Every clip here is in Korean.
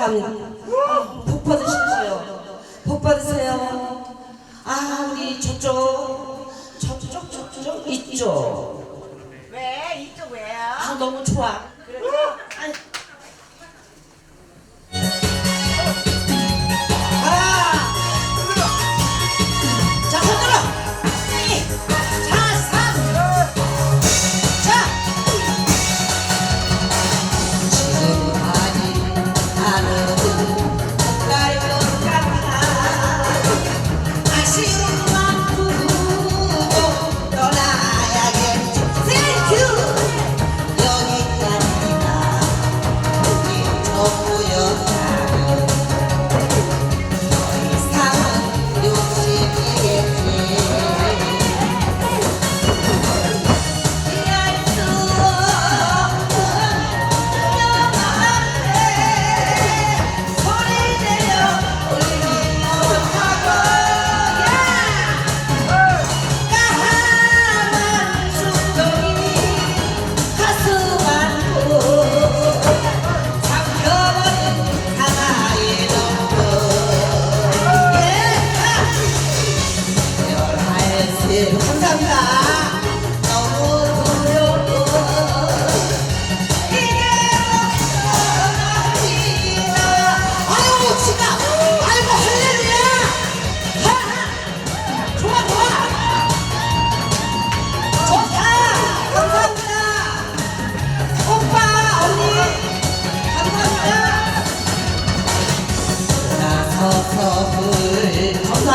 감, 복 받으시죠. 복 받으세요. 아, 우리 저쪽, 저쪽, 저쪽, 이쪽. 왜? 이쪽 왜요? 아, 너무 좋아. 그렇죠? 아이.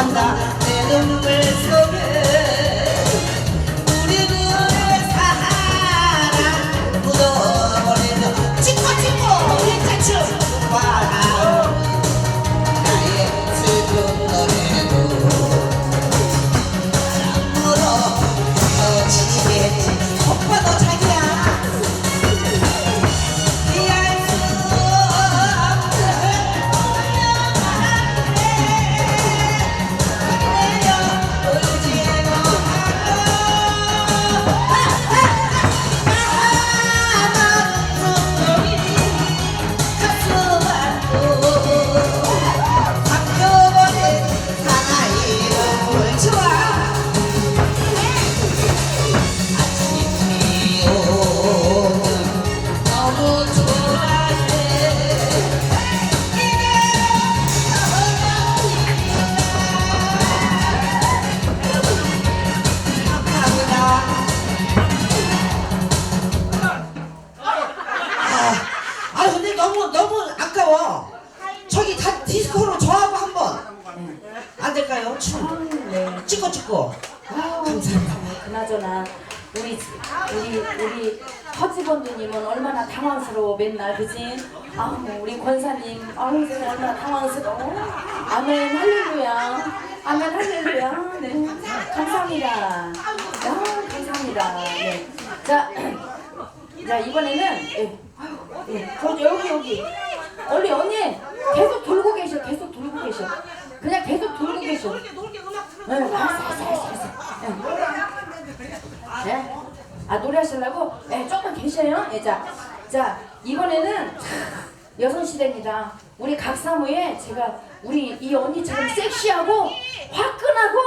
불 감사합니 안 될까요? 춤 네. 찍고 찍고 감사합니다 그나저나 우리 우리 우리 허지번 누님은 얼마나 당황스러워 맨날 그지? 아 우리 권사님 아우 얼마나 당황스러워. 아멘 할렐루야. 아멘 할렐루야. 네 감사합니다. 아 감사합니다. 네. 자, 자 이번에는 예, 예, 저 여기 여기 언니 언니 계속 돌고 계셔 계속 돌고 계셔 그냥 계속 돌고 계셔. 네, 알았어 알았어 알았어. 알았어. 네. 네? 아 노래하시려고? 네, 조금 계셔요. 네, 자, 자 이번에는 여성시대입니다. 우리 각사무에 제가 우리 이 언니처럼 섹시하고 화끈하고